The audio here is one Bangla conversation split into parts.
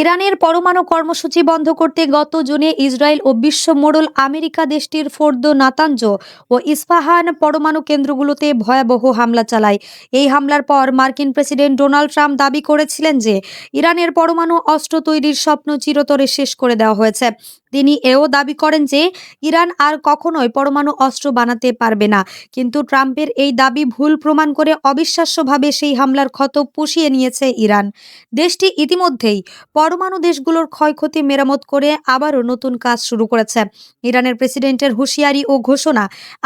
ইরানের পরমাণু কর্মসূচি বন্ধ করতে গত জুনে ইসরায়েল ও বিশ্ব মোড়ল আমেরিকা দেশটির ফোর্দ নাতাঞ্জ ও ইস্পাহান পরমাণু কেন্দ্রগুলোতে ভয়াবহ হামলা চালায়। এই হামলার পর মার্কিন প্রেসিডেন্ট ডোনাল্ড ট্রাম্প দাবি করেছিলেন যে, ইরানের পরমাণু অস্ত্র তৈরির স্বপ্ন চিরতরে শেষ করে দেওয়া হয়েছে। তিনি এও দাবি করেন যে, ইরান আর কখনোই পরমাণু অস্ত্র বানাতে পারবে না। কিন্তু ট্রাম্পের এই দাবি ভুল প্রমাণ করে অবিশ্বাস্যভাবে সেই হামলার ক্ষত পুষিয়ে নিয়েছে ইরান। দেশটি ইতিমধ্যেই পরমাণু দেশগুলোর ক্ষয়ক্ষতি মেরামত করে আবারও নতুন কাজ শুরু করেছে। ইরানের প্রেসিডেন্টের হুঁশিয়ারি ও ঘোষণা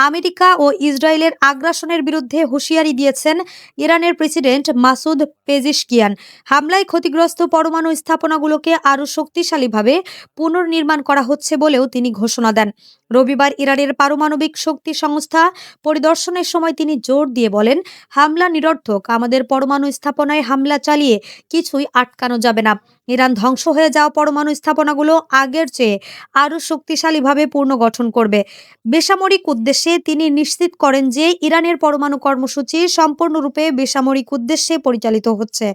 আমেরিকা ও ইসরায়েলের আগ্রাসনের বিরুদ্ধে হুঁশিয়ারি দিয়েছেন ইরানের প্রেসিডেন্ট মাসুদ পেজিশকিয়ান। হামলায় ক্ষতিগ্রস্ত পরমাণু স্থাপনাগুলোকে আরও শক্তিশালীভাবে পুনর্নির্মাণ করা হচ্ছে বলেও তিনি ঘোষণা দেন। রবিবার ইরানের পারমাণবিক শক্তি সংস্থা পরিদর্শনের সময় তিনি জোর দিয়ে বলেন, হামলা নিরর্থক, আমাদের পরমাণু স্থাপনায় হামলা চালিয়ে কিছুই আটকানো যাবে না। ইরান ধ্বংস হয়ে যাওয়া পরমাণু স্থাপনাগুলো আগের চেয়ে আরও শক্তিশালীভাবে পুনর্গঠন করবে। বেসামরিক উদ্দেশ্যে তিনি নিশ্চিত করেন যে ইরানের পরমাণু কর্মসূচি সম্পূর্ণরূপে বেসামরিক উদ্দেশ্যে পরিচালিত হচ্ছে।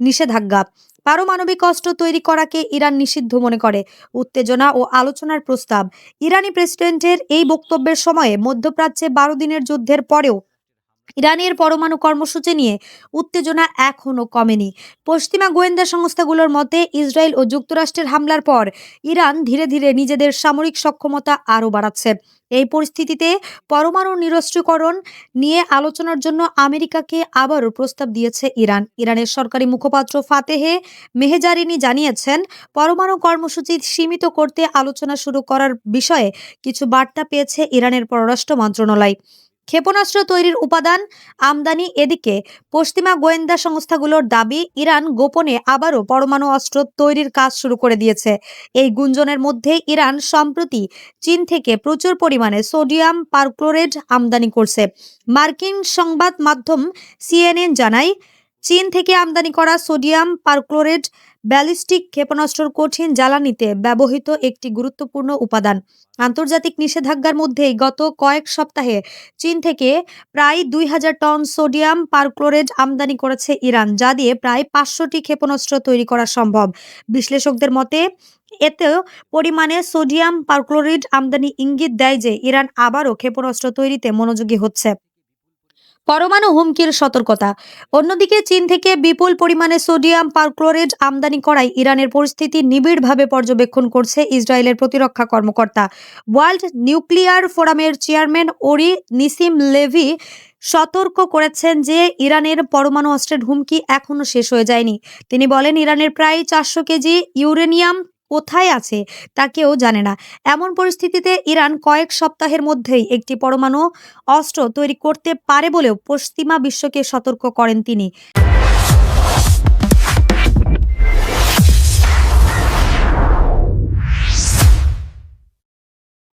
নিষেধাজ্ঞা পারমাণবিক অস্ত্র তৈরি করাকে ইরান নিষিদ্ধ মনে করে। উত্তেজনা ও আলোচনার প্রস্তাব। ইরানি প্রেসিডেন্টের এই বক্তব্যের সময়ে মধ্যপ্রাচ্যে বারো দিনের যুদ্ধের পরেও ইরানের পরমাণু কর্মসূচি নিয়ে উত্তেজনা এখনও কমেনি। পশ্চিমা গোয়েন্দা সংস্থাগুলোর মতে, ইসরায়েল ও যুক্তরাষ্ট্রের হামলার পর ইরান ধীরে ধীরে নিজেদের সামরিক সক্ষমতা আরও বাড়াচ্ছে। এই পরিস্থিতিতে পরমাণু নিরস্ত্রীকরণ নিয়ে আলোচনার জন্য আমেরিকাকে আবারও প্রস্তাব দিয়েছে ইরান। ইরানের সরকারি মুখপাত্র ফাতেহে মেহেজারিনি জানিয়েছেন, পরমাণু কর্মসূচি সীমিত করতে আলোচনা শুরু করার বিষয়ে কিছু বার্তা পেয়েছে ইরানের পররাষ্ট্র মন্ত্রণালয়। ক্ষেপণাস্ত্র তৈরির উপাদান আমদানি এদিকে পশ্চিমা গোয়েন্দা সংস্থাগুলোর দাবি, ইরান গোপনে আবারও পরমাণু অস্ত্র তৈরির কাজ শুরু করে দিয়েছে। এই গুঞ্জনের মধ্যে ইরান সম্প্রতি চীন থেকে প্রচুর পরিমাণে সোডিয়াম পারক্লোরেট আমদানি করছে। মার্কিন সংবাদ মাধ্যম সিএনএন জানায় চীন থেকে আমদানি করা সোডিয়াম পারক্লোরেট ব্যালিস্টিক ক্ষেপণাস্ত্রর কঠিন জ্বালানিতে ব্যবহৃত একটি গুরুত্বপূর্ণ উপাদান। আন্তর্জাতিক নিষেধাজ্ঞার মধ্যেই গত কয়েক সপ্তাহে চীন থেকে প্রায় দুই হাজার টন সোডিয়াম পারক্লোরেট আমদানি করেছে ইরান, যা দিয়ে প্রায় পাঁচশোটি ক্ষেপণাস্ত্র তৈরি করা সম্ভব। বিশ্লেষকদের মতে, এতে পরিমাণে সোডিয়াম পারক্লোরেট আমদানি ইঙ্গিত দেয় যে ইরান আবারও ক্ষেপণাস্ত্র তৈরিতে মনোযোগী হচ্ছে। পরমাণু হুমকির সতর্কতা। অন্যদিকে চীন থেকে বিপুল পরিমাণে সোডিয়াম, পারক্লোরেট আমদানি করায় ইরানের পরিস্থিতি নিবিড়ভাবে পর্যবেক্ষণ করছে ইসরায়েলের প্রতিরক্ষা কর্মকর্তা। ওয়ার্ল্ড নিউক্লিয়ার ফোরামের চেয়ারম্যান ওরি নিসিম লেভি সতর্ক করেছেন যে ইরানের পরমাণু অস্ত্রের হুমকি এখনও শেষ হয়ে যায়নি। তিনি বলেন, ইরানের প্রায় চারশো কেজি ইউরেনিয়াম কোথায় আছে তা কেউ জানে না। এমন পরিস্থিতিতে ইরান কয়েক সপ্তাহের মধ্যেই একটি পরমাণু অস্ত্র তৈরি করতে পারে বলেও পশ্চিমা বিশ্বকে সতর্ক করেন তিনি।